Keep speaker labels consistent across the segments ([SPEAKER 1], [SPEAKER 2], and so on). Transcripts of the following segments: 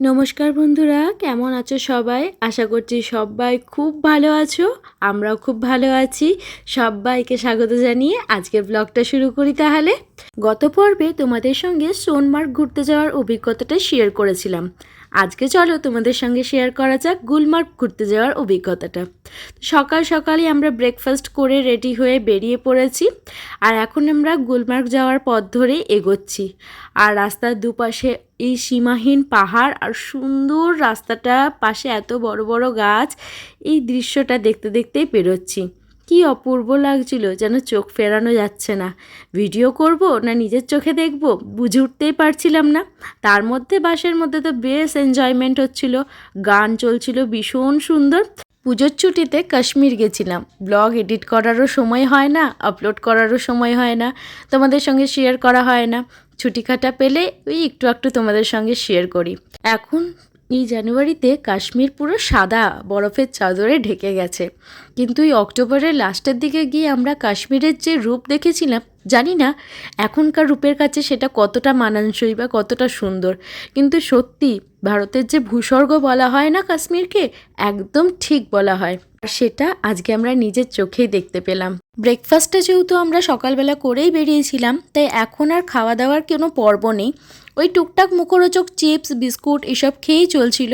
[SPEAKER 1] নমস্কার বন্ধুরা, কেমন আছো সবাই? আশা করছি সবাই খুব ভালো আছো, আমরাও খুব ভালো আছি। সবাইকে স্বাগত জানিয়ে আজকের ব্লগটা শুরু করি তাহলে। গত পর্বে তোমাদের সঙ্গে সোনমার্গ ঘুরতে যাওয়ার অভিজ্ঞতাটা শেয়ার করেছিলাম। আজকে চলো তোমাদের সঙ্গে শেয়ার করা যাক গুলমার্গ ঘুরতে যাওয়ার অভিজ্ঞতাটা। সকাল সকালই আমরা ব্রেকফাস্ট করে রেডি হয়ে বেরিয়ে পড়েছি আর এখন আমরা গুলমার্গ যাওয়ার পথ ধরেই এগোচ্ছি। আর রাস্তার দুপাশে এই সীমাহীন পাহাড় আর সুন্দর রাস্তাটা, পাশে এত বড় বড় গাছ, এই দৃশ্যটা দেখতে দেখতেই পেরোচ্ছি কি অপূর্ব লাগছিল যেন চোখ ফেরানো যাচ্ছে না। ভিডিও করব না নিজের চোখে দেখব বুঝে উঠতেই পারছিলাম না। তার মধ্যে বাসের মধ্যে তো বেশ এনজয়মেন্ট হচ্ছিল। গান চলছিল ভীষণ সুন্দর। পুজোর ছুটিতে কাশ্মীর গেছিলাম। ব্লগ এডিট করারও সময় হয় না আপলোড করারও সময় হয় না, তোমাদের সঙ্গে শেয়ার করা হয় না। ছুটি কাটা পেলে ওই একটু একটু তোমাদের সঙ্গে শেয়ার করি। এখন এই জানুয়ারিতে কাশ্মীর পুরো সাদা বরফের চাদরে ঢেকে গেছে। কিন্তু এই অক্টোবরের লাস্টের দিকে গিয়ে আমরা কাশ্মীরের যে রূপ দেখেছিলাম, জানি না এখনকার রূপের কাছে সেটা কতটা মানানসই বা কতটা সুন্দর। কিন্তু সত্যি ভারতের যে ভূস্বর্গ বলা হয় না কাশ্মীরকে, একদম ঠিক বলা হয়। আর সেটা আজকে আমরা নিজের চোখেই দেখতে পেলাম। ব্রেকফাস্টটা যেহেতু আমরা সকালবেলা করেই বেরিয়েছিলাম, তাই এখন আর খাওয়া দাওয়ার কোনো পর্ব নেই। ওই টুকটাক মুখরোচক চিপস, বিস্কুট এসব খেয়েই চলছিল।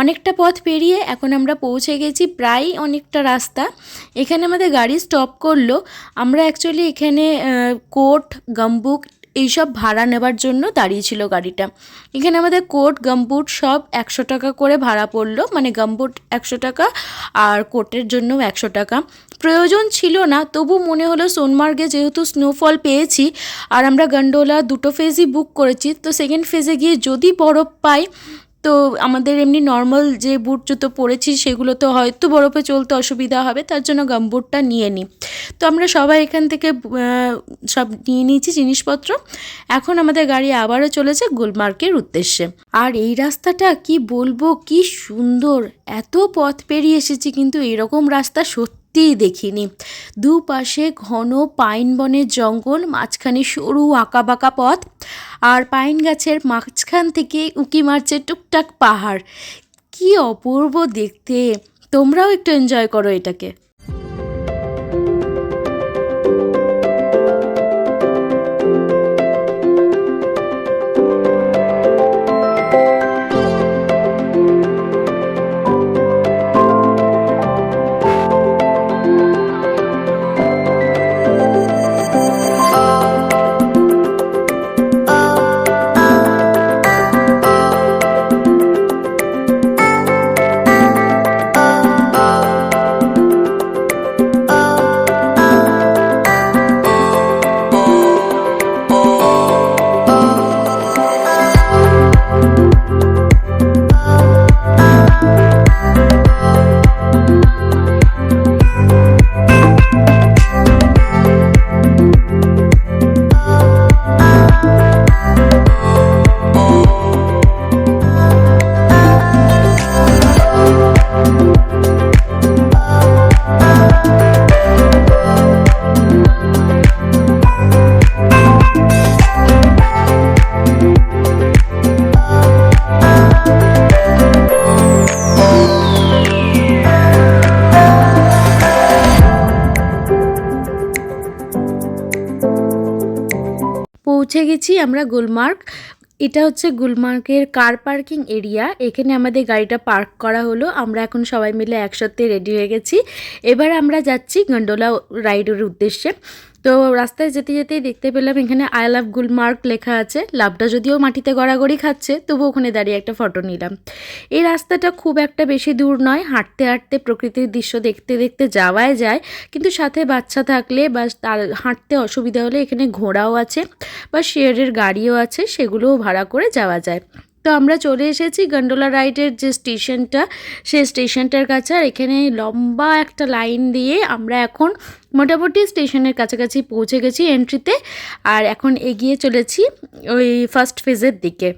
[SPEAKER 1] অনেকটা পথ পেরিয়ে এখন আমরা পৌঁছে গেছি প্রায় অনেকটা রাস্তা। এখানে আমাদের গাড়ি স্টপ করল। আমরা অ্যাকচুয়ালি এখানে কোট গাম্বুক এইসব ভাড়া নেবার জন্য দাঁড়িয়েছিল গাড়িটা। এখানে আমাদের কোট গাম্বুট সব একশো টাকা করে ভাড়া পড়ল। মানে গাম্বুট একশো টাকা আর কোটের জন্য একশো টাকা। প্রয়োজন ছিল না, তবু মনে হলো সোনমার্গে যেহেতু স্নোফল পেয়েছি আর আমরা গন্ডোলা দুটো ফেজই বুক করেছি, তো সেকেন্ড ফেজে গিয়ে যদি বরফ পাই তো আমাদের এমনি নর্মাল যে বুট জুতো পরেছি সেগুলো তো হয়তো বরফে চলতে অসুবিধা হবে, তার জন্য গামবুটটা নিয়ে নিই তো আমরা সবাই এখান থেকে সব নিয়ে নিয়েছি জিনিসপত্র। এখন আমাদের গাড়ি আবারও চলেছে গুলমার্গের উদ্দেশ্যে। আর এই রাস্তাটা কি বলব, কি সুন্দর! এত পথ পেরিয়ে এসেছি কিন্তু এরকম রাস্তা সত্যি সত্যিই দেখিনি। দুপাশে ঘন পাইন বনের জঙ্গল, মাঝখানে সরু আঁকা বাঁকা পথ আর পাইন গাছের মাঝখান থেকে উঁকি মারছে টুকটাক পাহাড়। কি অপূর্ব দেখতে! তোমরাও একটু এনজয় করো এটাকে। পৌঁছে গেছি আমরা গুলমার্গ। এটা হচ্ছে গুলমার্গের কার পার্কিং এরিয়া এখানে আমাদের গাড়িটা পার্ক করা হলো। আমরা এখন সবাই মিলে একসাথে রেডি হয়ে গেছি। এবার আমরা যাচ্ছি গন্ডোলা রাইডের উদ্দেশ্যে। তো রাস্তায় যেতে যেতেই দেখতে পেলাম এখানে আই লাভ গুলমার্গ লেখা আছে। লাভটা যদিও মাটিতে গড়াগড়ি খাচ্ছে তবু ওখানে দাঁড়িয়ে একটা ফটো নিলাম। এই রাস্তাটা খুব একটা বেশি দূর নয়, হাঁটতে হাঁটতে প্রকৃতির দৃশ্য দেখতে দেখতে যাওয়াই যায়। কিন্তু সাথে বাচ্চা থাকলে বা তার হাঁটতে অসুবিধা হলে এখানে ঘোড়াও আছে বা শেয়ারের গাড়িও আছে, সেগুলোও ভাড়া করে যাওয়া যায়। তো আমরা চলে এসেছি গন্ডোলা রাইডের যে স্টেশনটা সে স্টেশনটার কাছে। আর এখানে লম্বা একটা লাইন দিয়ে আমরা এখন মোটামুটি স্টেশনের কাছাকাছি পৌঁছে গেছি এন্ট্রিতে আর এখন এগিয়ে চলেছি ওই ফার্স্ট ফেজের দিকে।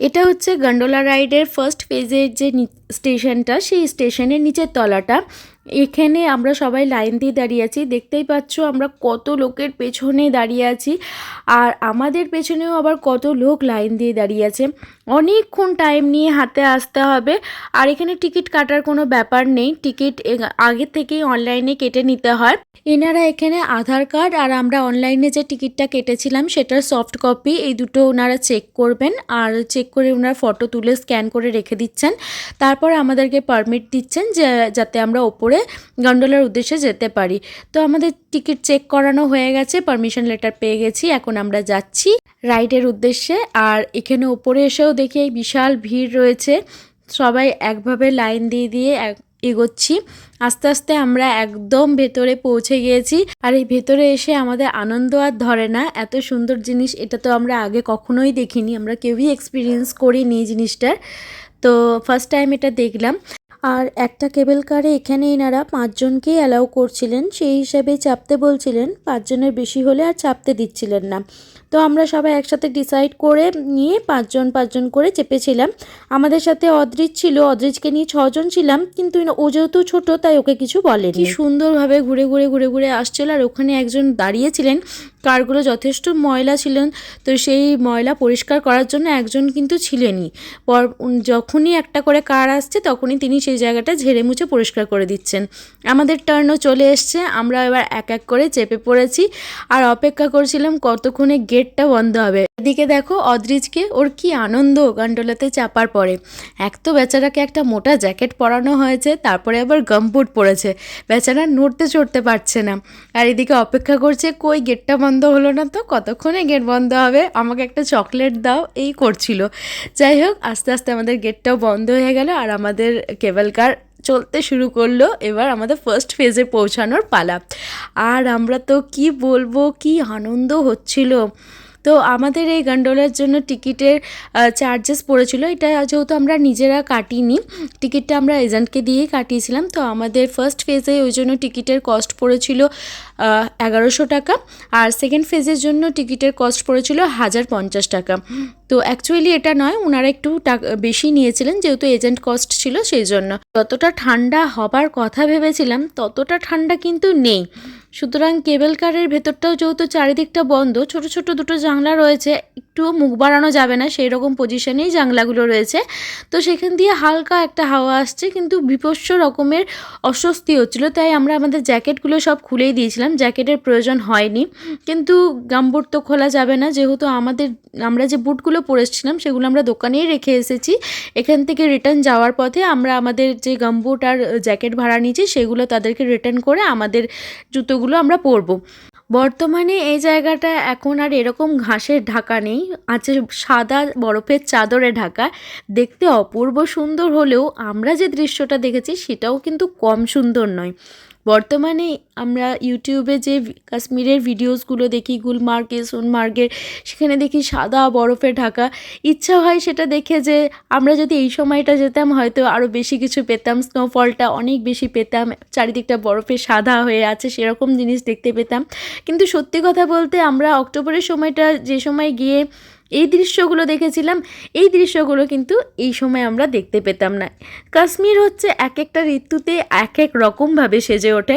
[SPEAKER 1] এটা হচ্ছে গন্ডোলা রাইডের ফার্স্ট ফেজের যে স্টেশনটা সেই স্টেশনের নিচের তলাটা। এখানে আমরা সবাই লাইন দিয়ে দাঁড়িয়ে আছি। দেখতেই পাচ্ছ আমরা কত লোকের পেছনে দাঁড়িয়ে আছি। আর আমাদের পেছনেও আবার কত লোক লাইন দিয়ে দাঁড়িয়ে আছে। অনেকক্ষণ টাইম নিয়ে হাতে আসতে হবে। আর এখানে টিকিট কাটার কোনো ব্যাপার নেই। টিকিট আগে থেকেই অনলাইনে কেটে নিতে হয়। এনারা এখানে আধার কার্ড আর আমরা অনলাইনে যে টিকিটটা কেটেছিলাম সেটার সফট কপি এই দুটো ওনারা চেক করবেন। আর চেক করে ওনারা ফটো তুলে স্ক্যান করে রেখে দিচ্ছেন। তারপর আমাদেরকে পারমিট দিচ্ছেন যে, যাতে আমরা ওপরে গন্ডোলার উদ্দেশ্যে যেতে পারি। তো আমাদের টিকিট চেক করানো হয়ে গেছে, পারমিশন লেটার পেয়ে গেছি, এখন আমরা যাচ্ছি রাইডের উদ্দেশ্যে। আর এখানে ওপরে এসেও দেখি বিশাল ভিড় রয়েছে। সবাই একভাবে লাইন দিয়ে দিয়ে এগোচ্ছি। আস্তে আস্তে আমরা একদম ভেতরে পৌঁছে গিয়েছি। আর এই ভেতরে এসে আমাদের আনন্দ আর ধরে না, এত সুন্দর জিনিস এটা তো আমরা আগে কখনোই দেখিনি, আমরা কেউই এক্সপিরিয়েন্স করিনি জিনিসটার। তো ফার্স্ট টাইম এটা দেখলাম। আর একটা কেবল কারে এখানে এনারা পাঁচজনকেই অ্যালাউ করছিলেন, সেই হিসাবে চাপতে বলছিলেন, পাঁচজনের বেশি হলে আর চাপতে দিচ্ছিলেন না। তো আমরা সবাই একসাথে ডিসাইড করে নিয়ে পাঁচজন পাঁচজন করে চেপেছিলাম। আমাদের সাথে অদ্রিজ ছিল, অদ্রিজকে নিয়ে ছজন ছিলাম, কিন্তু ও যেহেতু ছোট, তাই ওকে কিছু বলেনি। কি সুন্দরভাবে ঘুরে ঘুরে ঘুরে ঘুরে আসছিল আর ওখানে একজন দাঁড়িয়েছিলেন। কারগুলো যথেষ্ট ময়লা ছিলেন, তো সেই ময়লা পরিষ্কার করার জন্য একজন কিন্তু ছিলেনই। পর যখনই একটা করে কার আসছে, তখনই তিনি সেই জায়গাটা ঝেড়ে মুছে পরিষ্কার করে দিচ্ছেন। আমাদের টার্নও চলে এসছে, আমরা এবার এক এক করে চেপে পড়েছি। আর অপেক্ষা করছিলাম কতক্ষণে গেটটা বন্ধ হবে। এদিকে দেখো অদ্রিজকে ওর কি আনন্দ গান্ডোলাতে চাপার পরে। এক তো বেচারাকে একটা মোটা জ্যাকেট পরানো হয়েছে, তারপরে আবার গামবুট পরেছে। বেচারা নড়তে চড়তে পারছে না। আর এদিকে অপেক্ষা করছে, কই গেটটা বন্ধ হলো না তো? কতক্ষণে গেট বন্ধ হবে? আমাকে একটা চকলেট দাও। এই করছিল। যাই হোক, আস্তে আস্তে আমাদের গেটটাও বন্ধ হয়ে গেল, আর আমাদের কেবল কার চলতে শুরু করল এবার আমাদের ফার্স্ট ফেজে পৌঁছানোর পালা। আর আমরা তো কি বলব, কি আনন্দ হচ্ছিল। তো আমাদের এই গন্ডোলার জন্য টিকিটের চার্জেস পড়েছিল। এটা যেহেতু আমরা নিজেরা কাটিনি, টিকিটটা আমরা এজেন্টকে দিয়েই কাটিয়েছিলাম। তো আমাদের ফার্স্ট ফেজে ওই জন্য টিকিটের কস্ট পড়েছিল এগারোশো টাকা। আর সেকেন্ড ফেজের জন্য টিকিটের কস্ট পড়েছিল হাজার পঞ্চাশ টাকা। তো অ্যাকচুয়ালি এটা নয় ওনারা একটু বেশি নিয়েছিলেন যেহেতু এজেন্ট কস্ট ছিল সেই জন্য। যতটা ঠান্ডা হবার কথা ভেবেছিলাম, ততটা ঠান্ডা কিন্তু নেই। সুতরাং কেবল কারের ভেতরটাও যেহেতু চারিদিকটা বন্ধ, ছোট ছোট দুটো জানলা রয়েছে একটুও মুখ বাড়ানো যাবে না সেই রকম পজিশনেই জানলাগুলো রয়েছে। তো সেখান দিয়ে হালকা একটা হাওয়া আসছে, কিন্তু বিপস্য রকমের অস্বস্তি হচ্ছিল। তাই আমরা আমাদের জ্যাকেটগুলো সব খুলেই দিয়েছিলাম। জ্যাকেটের প্রয়োজন হয়নি। কিন্তু গামবুট তো খোলা যাবে না। যেহেতু আমাদের, আমরা যে বুটগুলো পরেছিলাম, সেগুলো আমরা দোকানেই রেখে এসেছি। এখান থেকে রিটার্ন যাওয়ার পথে আমরা আমাদের যে গামবুট আর জ্যাকেট ভাড়া নিয়েছি, সেগুলো তাদেরকে রিটার্ন করে আমাদের জুতোগুলো আমরা পরবো। বর্তমানে এই জায়গাটা এখন আর এরকম ঘাসের ঢাকা নেই। আছে সাদা বরফের চাদরে ঢাকা। দেখতে অপূর্ব সুন্দর হলেও আমরা যে দৃশ্যটা দেখেছি, সেটাও কিন্তু কম সুন্দর নয়। বর্তমানে আমরা ইউটিউবে যে কাশ্মীরের ভিডিওসগুলো দেখি, গুলমার্গে, সোনমার্গের, সেখানে দেখি সাদা বরফে ঢাকা। ইচ্ছা হয় সেটা দেখে যে আমরা যদি এই সময়টা যেতাম, হয়তো আরও বেশি কিছু পেতাম। স্নোফলটা অনেক বেশি পেতাম। চারিদিকটা বরফে সাদা হয়ে আছে, সেরকম জিনিস দেখতে পেতাম। কিন্তু সত্যি কথা বলতে আমরা অক্টোবরের সময়টা যে সময় গিয়ে এই দৃশ্যগুলো দেখেছিলাম, এই দৃশ্যগুলো কিন্তু এই সময় আমরা দেখতে পেতাম না। কাশ্মীর হচ্ছে এক একটা ঋতুতে এক এক রকমভাবে সেজে ওঠে।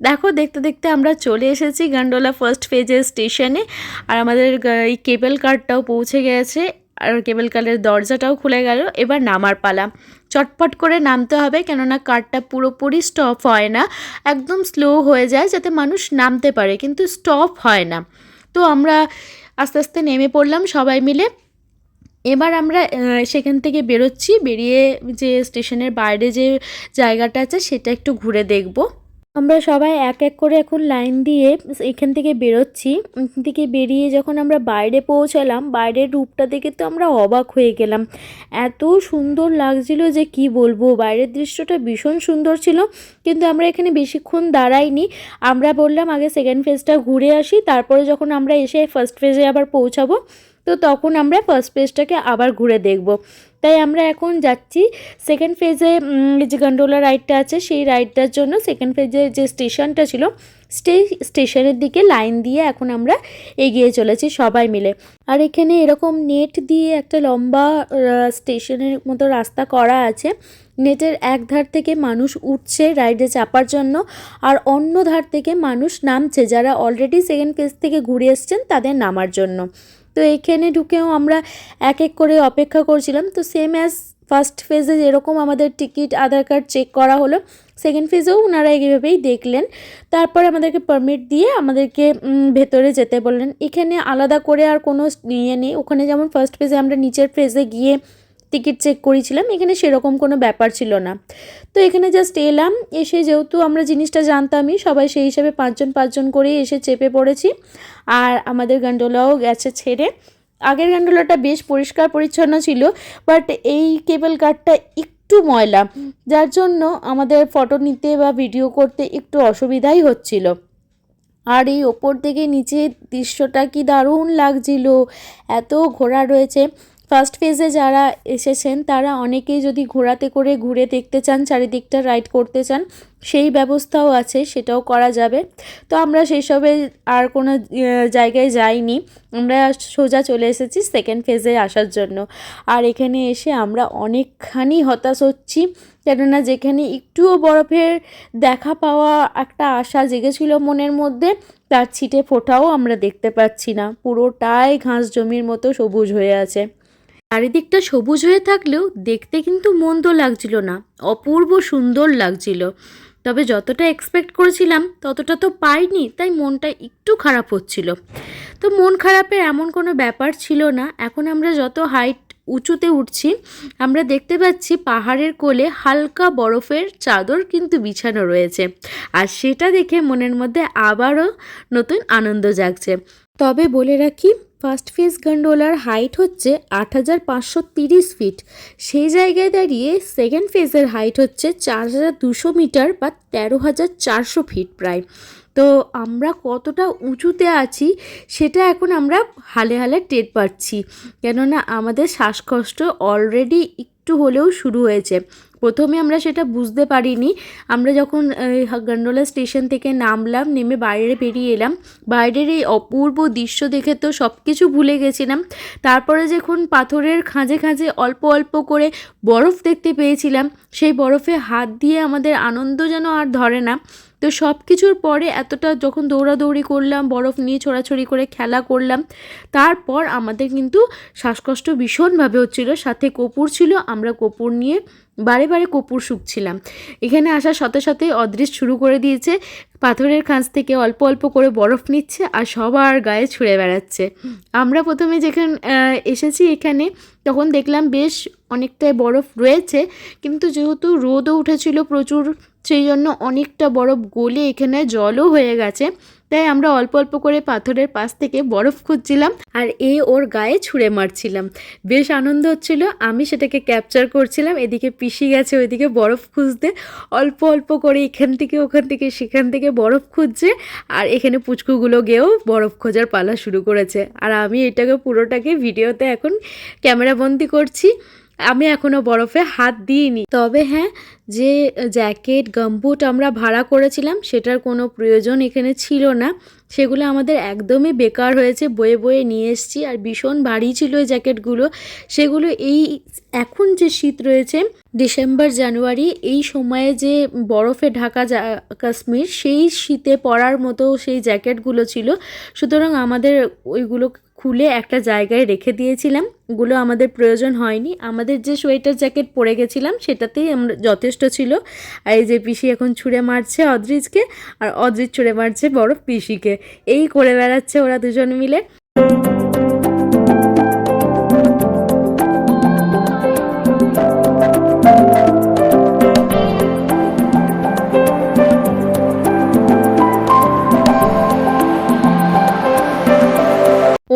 [SPEAKER 1] দেখো, দেখতে দেখতে আমরা চলে এসেছি গান্ডোলা ফার্স্ট ফেজের স্টেশনে আর আমাদের এই কেবল কারটাও পৌঁছে গেছে, আর কেবল কারের দরজাটাও খুলে গেল, এবার নামার পালা। চটপট করে নামতে হবে, কেননা কারটা পুরোপুরি স্টপ হয় না। একদম স্লো হয়ে যায় যাতে মানুষ নামতে পারে, কিন্তু স্টপ হয় না। তো আমরা আস্তে আস্তে নেমে পড়লাম সবাই মিলে। এবার আমরা সেখান থেকে বেরোচ্ছি, বেরিয়ে যে স্টেশনের বাইরে যে জায়গাটা আছে, সেটা একটু ঘুরে দেখব। আমরা সবাই এক এক করে এখন লাইন দিয়ে এখান থেকে বেরোচ্ছি। এখান থেকে বেরিয়ে যখন আমরা বাইরে পৌঁছালাম, বাইরের রূপটা দেখে তো আমরা অবাক হয়ে গেলাম। এত সুন্দর লাগছিল যে কি বলব, বাইরের দৃশ্যটা ভীষণ সুন্দর ছিল, কিন্তু আমরা এখানে বেশিক্ষণ দাঁড়াইনি। আমরা বললাম, আগে সেকেন্ড ফেজটা ঘুরে আসি, তারপরে যখন আমরা এসে ফার্স্ট ফেজে আবার পৌঁছাবো, তো তখন আমরা ফার্স্ট পেজটাকে আবার ঘুরে দেখব। তাই আমরা এখন যাচ্ছি সেকেন্ড ফেজে যে গন্ডোলা রাইডটা আছে, সেই রাইডটার জন্য সেকেন্ড ফেজে যে স্টেশনটা ছিল স্টে স্টেশনের দিকে লাইন দিয়ে এখন আমরা এগিয়ে চলেছি সবাই মিলে। আর এখানে এরকম নেট দিয়ে একটা লম্বা স্টেশনের মতো রাস্তা করা আছে। নেটের এক ধার থেকে মানুষ উঠছে রাইডে চাপার জন্য, আর অন্য ধার থেকে মানুষ নামছে যারা অলরেডি সেকেন্ড ফেজ থেকে ঘুরে এসছেন তাদের নামার জন্য। তো এখানে ঢুকেও আমরা এক এক করে অপেক্ষা করছিলাম। তো সেম অ্যাজ ফার্স্ট ফেজে যেরকম আমাদের টিকিট আধার কার্ড চেক করা হলো সেকেন্ড ফেজেও ওনারা এইভাবেই দেখলেন। তারপরে আমাদেরকে পারমিট দিয়ে আমাদেরকে ভেতরে যেতে বললেন। এখানে আলাদা করে আর কোনো ইয়ে নেই। ওখানে যেমন ফার্স্ট ফেজে আমরা নিচের ফেজে গিয়ে টিকিট চেক করেছিলাম, এখানে সেরকম কোনো ব্যাপার ছিল না। তো এখানে জাস্ট এলাম, এসে যেহেতু আমরা জিনিসটা জানতামই, সবাই সেই হিসাবে পাঁচজন পাঁচজন করেই এসে চেপে পড়েছি, আর আমাদের গান্ডোলাও গেছে ছেড়ে। আগের গান্ডোলাটা বেশ পরিষ্কার পরিচ্ছন্ন ছিল বাট এই কেবল কারটা একটু ময়লা, যার জন্য আমাদের ফটো নিতে বা ভিডিও করতে একটু অসুবিধাই হচ্ছিল। আর এই ওপর থেকে নিচে দৃশ্যটা কি দারুণ লাগছিল, এত ঘোরা রয়েছে। ফার্স্ট ফেজে যারা এসেছেন, তারা অনেকেই যদি ঘোড়াতে করে ঘুরে দেখতে চান, চারিদিকটা রাইড করতে চান, সেই ব্যবস্থাও আছে, সেটাও করা যাবে। তো আমরা সেই সবে আর কোনো জায়গায় যাইনি। আমরা সোজা চলে এসেছি সেকেন্ড ফেজে আসার জন্য। আর এখানে এসে আমরা অনেকখানি হতাশ হচ্ছি, কেননা যেখানে একটুও বরফের দেখা পাওয়া একটা আশা জেগেছিল মনের মধ্যে, তার ছিটে ফোটাও আমরা দেখতে পাচ্ছি না। পুরোটাই ঘাস জমির মতো সবুজ হয়ে আছে। চারিদিকটা সবুজ হয়ে থাকলেও দেখতে কিন্তু মন্দ লাগছিল না, অপূর্ব সুন্দর লাগছিল। তবে যতটা এক্সপেক্ট করেছিলাম, ততটা তো পাইনি, তাই মনটা একটু খারাপ হচ্ছিল। তো মন খারাপের এমন কোনো ব্যাপার ছিল না, এখন আমরা যত হাইট উঁচুতে উঠছি, আমরা দেখতে পাচ্ছি পাহাড়ের কোলে হালকা বরফের চাদর কিন্তু বিছানো রয়েছে। আর সেটা দেখে মনের মধ্যে আবারও নতুন আনন্দ জাগছে। তবে বলে রাখি ফার্স্ট ফেজ গন্ডোলার হাইট হচ্ছে আট হাজার পাঁচশো তিরিশ ফিট। সেই জায়গায় দাঁড়িয়ে সেকেন্ড ফেজের হাইট হচ্ছে চার হাজার দুশো মিটার বা তেরো হাজার চারশো ফিট প্রায়। তো আমরা কতটা উঁচুতে আছি সেটা এখন আমরা হালে হালে টের পাচ্ছি। কেননা আমাদের শ্বাসকষ্ট অলরেডি একটু হলেও শুরু হয়েছে। প্রথমে আমরা সেটা বুঝতে পারিনি। আমরা যখন গন্ডোলা স্টেশন থেকে নামলাম, নেমে বাইরে বেরিয়ে এলাম, বাইরের এই অপূর্ব দৃশ্য দেখে তো সব কিছু ভুলে গেছিলাম। তারপরে যখন পাথরের খাঁজে খাঁজে অল্প অল্প করে বরফ দেখতে পেয়েছিলাম, সেই বরফে হাত দিয়ে আমাদের আনন্দ যেন আর ধরে না। তো সব কিছুর পরে এতটা যখন দৌড়াদৌড়ি করলাম, বরফ নিয়ে ছোড়াছড়ি করে খেলা করলাম, তারপর আমাদের কিন্তু শ্বাসকষ্ট ভীষণভাবে হচ্ছিল। সাথে কপুর ছিল, আমরা কপুর নিয়ে বারে বারে কপুর শুকছিলাম। এখানে আসার সাথে সাথে অদৃশ শুরু করে দিয়েছে, পাথরের খাঁজ থেকে অল্প অল্প করে বরফ নিচ্ছে আর সবার গায়ে ছুঁড়ে বেড়াচ্ছে। আমরা প্রথমে যেখানে এসেছি এখানে, তখন দেখলাম বেশ অনেকটাই বরফ রয়েছে, কিন্তু যেহেতু রোদও উঠেছিল প্রচুর সেই জন্য অনেকটা বরফ গলে এখানে জলও হয়ে গেছে। তাই আমরা অল্প অল্প করে পাথরের পাশ থেকে বরফ খুঁজছিলাম আর এ ওর গায়ে ছুঁড়ে মারছিলাম। বেশ আনন্দ হচ্ছিল, আমি সেটাকে ক্যাপচার করছিলাম, এদিকে পিসি গেছে ওইদিকে বরফ খুঁজতে। অল্প অল্প করে এখান থেকে ওখান থেকে সেখান থেকে বরফ খুঁজছে আর এখানে পুচকুগুলো গিয়েও বরফ খোঁজার পালা শুরু করেছে। আর আমি এটাকে পুরোটাকে ভিডিওতে এখন ক্যামেরাবন্দি করছি। আমি এখনও বরফে হাত দিইনি। তবে হ্যাঁ যে জ্যাকেট, গামবুট আমরা ভাড়া করেছিলাম, সেটার কোনো প্রয়োজন এখানে ছিল না। সেগুলো আমাদের একদমই বেকার হয়েছে, বয়ে বয়ে নিয়ে এসেছি। আর ভীষণ ভারী ছিল এই জ্যাকেটগুলো। সেগুলো এই এখন যে শীত রয়েছে, ডিসেম্বর, জানুয়ারি, এই সময়ে যে বরফে ঢাকা কাশ্মীর, সেই শীতে পরার মতো সেই জ্যাকেটগুলো ছিল। সুতরাং আমাদের ওইগুলো খুলে একটা জায়গায় রেখে দিয়েছিলাম। ওগুলো আমাদের প্রয়োজন হয়নি। আমাদের যে সোয়েটার জ্যাকেট পরে গেছিলাম, সেটাতেই আমরা যথেষ্ট ছিল। আর এই যে পিসি এখন ছুঁড়ে মারছে অদ্রিজকে, আর অদ্রিজ ছুঁড়ে মারছে বড় পিসিকে। এই করে বেড়াচ্ছে ওরা দুজন মিলে।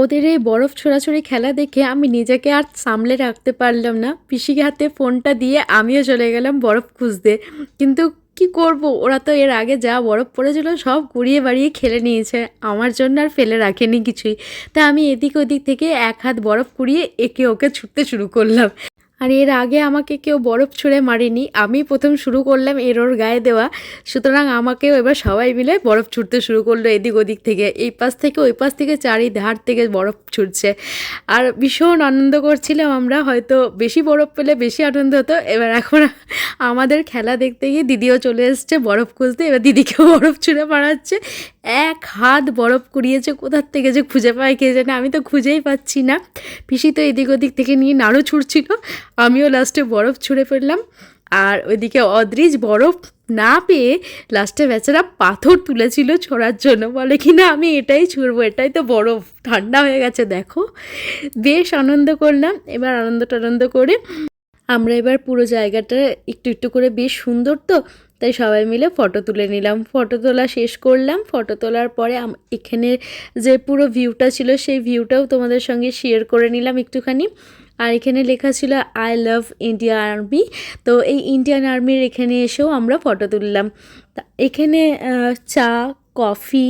[SPEAKER 1] ওদের এই বরফ ছোড়াছড়ি খেলা দেখে আমি নিজেকে আর সামলে রাখতে পারলাম না। পিসিকে হাতে ফোনটা দিয়ে আমিও চলে গেলাম বরফ খুঁজতে। কিন্তু কি করব? ওরা তো এর আগে যা বরফ পড়েছিল সব কুড়িয়ে বাড়িয়ে খেলে নিয়েছে। আমার জন্য আর ফেলে রাখেনি কিছুই। তা আমি এদিক ওদিক থেকে এক হাত বরফ কুড়িয়ে একে ওকে ছুটতে শুরু করলাম। আর এর আগে আমাকে কেউ বরফ ছুঁড়ে মারেনি। আমি প্রথম শুরু করলাম এর ওর গায়ে দেওয়া। সুতরাং আমাকেও এবার সবাই মিলে বরফ ছুটতে শুরু করল এদিক ওদিক থেকে। এই পাশ থেকে, ওই পাশ থেকে চারিধার থেকে বরফ ছুটছে আর ভীষণ আনন্দ করছিলাম আমরা। হয়তো বেশি বরফ পেলে বেশি আনন্দ হতো। এবার এখন আমাদের খেলা দেখতে গিয়ে দিদিও চলে এসছে বরফ খুঁজতে। এবার দিদিকেও বরফ ছুঁড়ে মারাচ্ছে। এক হাত বরফ কুড়িয়েছে কোথার থেকে যে খুঁজে পায় কে জানে, আমি তো খুঁজেই পাচ্ছি না। পিসি তো এদিক ওদিক থেকে নিয়ে নাড়ু ছুটছিল আমিও লাস্টে বরফ ছুঁড়ে ফেললাম। আর ওইদিকে অদ্রিজ বরফ না পেয়ে লাস্টে বেচারা পাথর তুলেছিল ছোড়ার জন্য। বলে কি না আমি এটাই ছুঁড়বো, এটাই তো বরফ, ঠান্ডা হয়ে গেছে, দেখো। বেশ আনন্দ করলাম, এবার আনন্দ টানন্দ করে আমরা এবার পুরো জায়গাটা একটু একটু করে বেশ সুন্দর তো তাই সবাই মিলে ফটো তুলে নিলাম। ফটো তোলা শেষ করলাম। ফটো তোলার পরে এখানে যে পুরো ভিউটা ছিল, সেই ভিউটাও তোমাদের সঙ্গে শেয়ার করে নিলাম একটুখানি। আর এখানে লেখা ছিল আই লাভ ইন্ডিয়ান আর্মি তো এই ইন্ডিয়ান আর্মির এখানে এসেও আমরা ফটো তুললাম। এখানে চা, কফি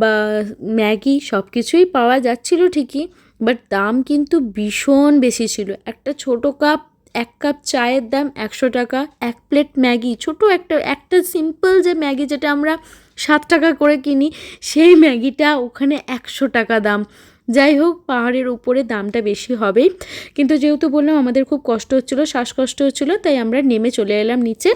[SPEAKER 1] বা ম্যাগি সব কিছুই পাওয়া যাচ্ছিল ঠিকই, বাট দাম কিন্তু ভীষণ বেশি ছিল। একটা ছোট কাপ এক কাপ চায়ের দাম একশো টাকা, এক প্লেট ম্যাগি, ছোট একটা একটা সিম্পল যে ম্যাগি যেটা আমরা সাত টাকা করে কিনি, সেই ম্যাগিটা ওখানে একশো টাকা দাম। যাই হোক, পাহাড়ের উপরে দামটা বেশি হবেই। কিন্তু যেহেতু বললাম, আমাদের খুব কষ্ট হচ্ছিল, শ্বাসকষ্ট হচ্ছিল, তাই আমরা নেমে চলে এলাম নিচে।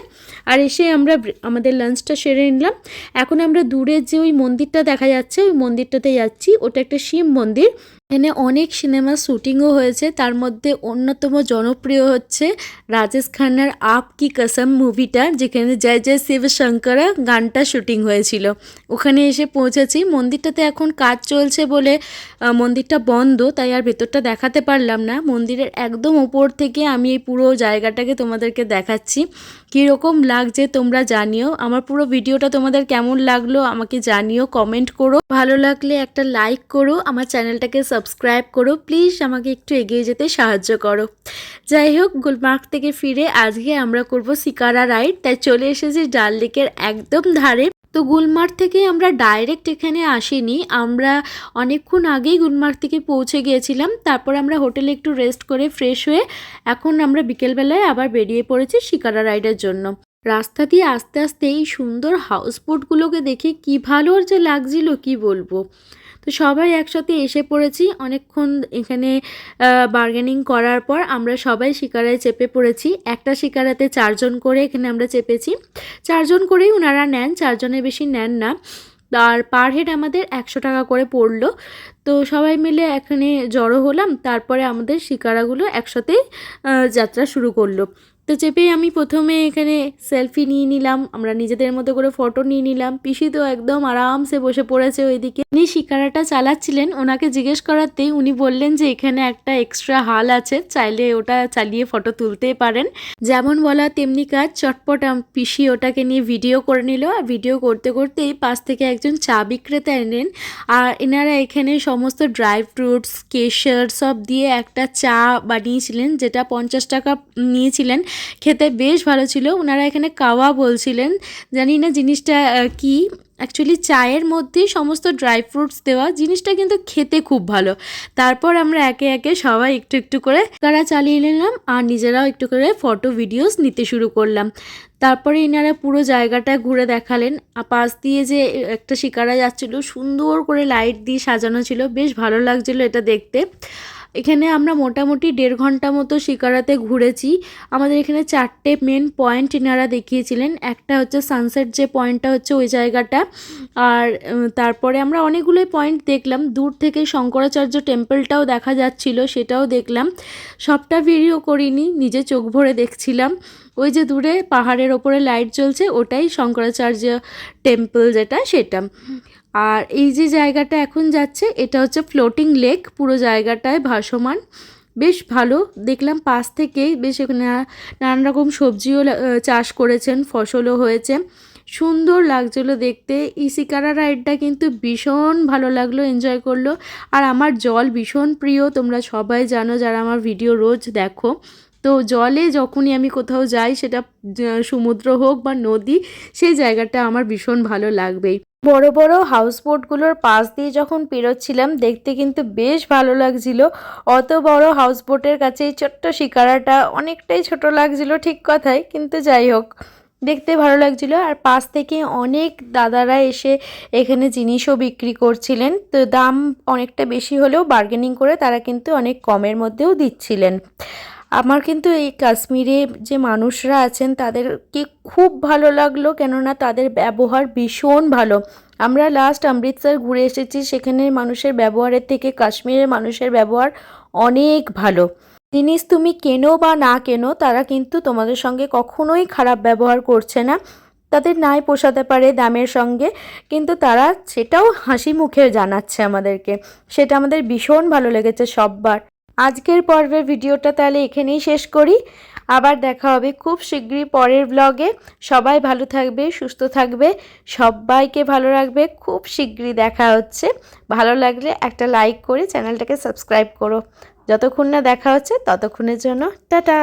[SPEAKER 1] আর এসে আমরা আমাদের লাঞ্চটা সেরে নিলাম। এখন আমরা দূরে যে ওই মন্দিরটা দেখা যাচ্ছে, ওই মন্দিরটাতে যাচ্ছি। ওটা একটা শিব মন্দির। এখানে অনেক সিনেমা শুটিংও হয়েছে। তার মধ্যে অন্যতম জনপ্রিয় হচ্ছে রাজেশ খান্নার আপ কি কসম মুভিটা, যেখানে জয় জয় শিব শঙ্করা গানটা শুটিং হয়েছিল। ওখানে এসে পৌঁছেছি। মন্দিরটাতে এখন কাজ চলছে বলে মন্দিরটা বন্ধ, তাই আর ভেতরটা দেখাতে পারলাম না। মন্দিরের একদম ওপর থেকে আমি এই পুরো জায়গাটাকে তোমাদেরকে দেখাচ্ছি। কীরকম লাগছে তোমরা জানিও। আমার পুরো ভিডিওটা তোমাদের কেমন লাগল আমাকে জানিও, কমেন্ট করো। ভালো লাগলে একটা লাইক করো। আমার চ্যানেলটাকে সাবস্ক্রাইব করো। প্লিজ আমাকে একটু এগিয়ে যেতে সাহায্য করো। যাই হোক, গুলমার্গ থেকে ফিরে আজকে আমরা করব শিকারা রাইড। তাই চলে এসেছি ডাল লেকের একদম ধারে। তো গুলমার্গ থেকে আমরা ডাইরেক্ট এখানে আসিনি। আমরা অনেকক্ষণ আগেই গুলমার্গ থেকে পৌঁছে গিয়েছিলাম। তারপর আমরা হোটেলে একটু রেস্ট করে ফ্রেশ হয়ে এখন আমরা বিকেলবেলায় আবার বেরিয়ে পড়েছি শিকারা রাইডের জন্য। রাস্তা দিয়ে আস্তে আস্তে এই সুন্দর হাউস বোটগুলোকে দেখে কি ভালো যে লাগছিল, কি বলব? তো সবাই একসাথে এসে পড়েছি। অনেকক্ষণ এখানে বার্গেনিং করার পর আমরা সবাই শিকারায় চেপে পড়েছি। একটা শিকারাতে চারজন করে এখানে আমরা চেপেছি। চারজন করেই ওনারা নেন চারজনের বেশি নেন না। আর পার হেড আমাদের একশো টাকা করে পড়ল। তো সবাই মিলে এখানে জড়ো হলাম। তারপরে আমাদের শিকারাগুলো একসাথে আহ, যাত্রা শুরু করল। তো চেপেই আমি প্রথমে এখানে সেলফি নিয়ে নিলাম। আমরা নিজেদের মতো করে ফটো নিয়ে নিলাম। পিসি তো একদম আরামসে বসে পড়েছে ওইদিকে। উনি শিকারাটা চালাচ্ছিলেন। ওনাকে জিজ্ঞেস করাতেই উনি বললেন যে এখানে একটা এক্সট্রা হাল আছে। চাইলে ওটা চালিয়ে ফটো তুলতে পারেন। যেমন বলা তেমনি কাজ, চটপট পিসি ওটাকে নিয়ে ভিডিও করে নিল। আর ভিডিও করতে করতেই পাশ থেকে একজন চা বিক্রেতা এনেন আর এনারা এখানে সমস্ত ড্রাই ফ্রুটস কেশর সব দিয়ে একটা চা বানিয়েছিলেন, যেটা পঞ্চাশ টাকা নিয়েছিলেন। খেতে বেশ ভালো ছিল। ওনারা এখানে কাওয়া বলছিলেন। জানি না জিনিসটা কি? অ্যাকচুয়ালি চায়ের মধ্যেই সমস্ত ড্রাই ফ্রুটস দেওয়া জিনিসটা কিন্তু খেতে খুব ভালো। তারপর আমরা একে একে সবাই একটু একটু করে তারা চালিয়ে নিলাম আর নিজেরাও একটু করে ফটো ভিডিওস নিতে শুরু করলাম। তারপরে এনারা পুরো জায়গাটা ঘুরে দেখালেন। পাশ দিয়ে যে একটা শিকারা যাচ্ছিল, সুন্দর করে লাইট দিয়ে সাজানো ছিল। বেশ ভালো লাগছিল এটা দেখতে। এখানে আমরা মোটামুটি দেড় ঘণ্টা মতো শিকারাতে ঘুরেছি। আমাদের এখানে চারটে মেন পয়েন্ট এনারা দেখিয়েছিলেন। একটা হচ্ছে সানসেট যে পয়েন্টটা হচ্ছে ওই জায়গাটা। আর তারপরে আমরা অনেকগুলোই পয়েন্ট দেখলাম। দূর থেকে শঙ্করাচার্য টেম্পলটাও দেখা যাচ্ছিল, সেটাও দেখলাম। সবটা ভিডিও করিনি, নিজে চোখ ভরে দেখছিলাম। ওই যে দূরে পাহাড়ের ওপরে লাইট জ্বলছে, ওটাই শঙ্করাচার্য টেম্পল যেটা, সেটা। আর এই যে জায়গাটা এখন যাচ্ছে, এটা হচ্ছে ফ্লোটিং লেক পুরো জায়গাটায় ভাসমান। বেশ ভালো, দেখলাম পাশ থেকেই বেশ এখানে নানান রকম সবজিও চাষ করেছেন, ফসলও হয়েছে। সুন্দর লাগছিল দেখতে এই শিকারা রাইডটা কিন্তু ভীষণ ভালো লাগল এনজয় করল। আর আমার জল ভীষণ প্রিয়, তোমরা সবাই জানো যারা আমার ভিডিও রোজ দেখো। তো জলে যখনই আমি কোথাও যাই, সেটা সমুদ্র হোক বা নদী, সেই জায়গাটা আমার ভীষণ ভালো লাগবেই। বড় বড় হাউস বোটগুলোর পাশ দিয়ে যখন পেরোচ্ছিলাম, দেখতে কিন্তু বেশ ভালো লাগছিল। অত বড় হাউস বোটের কাছে এই ছোট্ট শিকারাটা অনেকটাই ছোট লাগছিল, ঠিক কথাই, কিন্তু যাই হোক, দেখতে ভালো লাগছিল। আর পাশ থেকে অনেক দাদারা এসে এখানে জিনিসও বিক্রি করছিলেন। তো দাম অনেকটা বেশি হলেও বার্গেনিং করে তারা কিন্তু অনেক কমের মধ্যেও দিচ্ছিলেন। আমার কিন্তু এই কাশ্মীরে যে মানুষরা আছেন, তাদেরকে খুব ভালো লাগল কেননা তাদের ব্যবহার ভীষণ ভালো। আমরা লাস্ট অমৃতসর ঘুরে এসেছি সেখানের মানুষের ব্যবহারের থেকে কাশ্মীরের মানুষের ব্যবহার অনেক ভালো। জিনিস তুমি কেনো বা না কেনো, তারা কিন্তু তোমাদের সঙ্গে কখনোই খারাপ ব্যবহার করছে না। তাদের নাই পোষাতে পারে দামের সঙ্গে, কিন্তু তারা সেটাও হাসি মুখে জানাচ্ছে আমাদেরকে। সেটা আমাদের ভীষণ ভালো লেগেছে সববার। আজকের পর্বের ভিডিওটা তাহলে এখানেই শেষ করি। আবার দেখা হবে খুব শীঘ্রই পরের ব্লগে সবাই ভালো থাকবে, সুস্থ থাকবে, সবাইকে ভালো রাখবে। খুব শীঘ্রই দেখা হচ্ছে। ভালো লাগলে একটা লাইক করে চ্যানেলটাকে সাবস্ক্রাইব করো। যতক্ষণ না দেখা হচ্ছে, ততক্ষণের জন্য টাটা!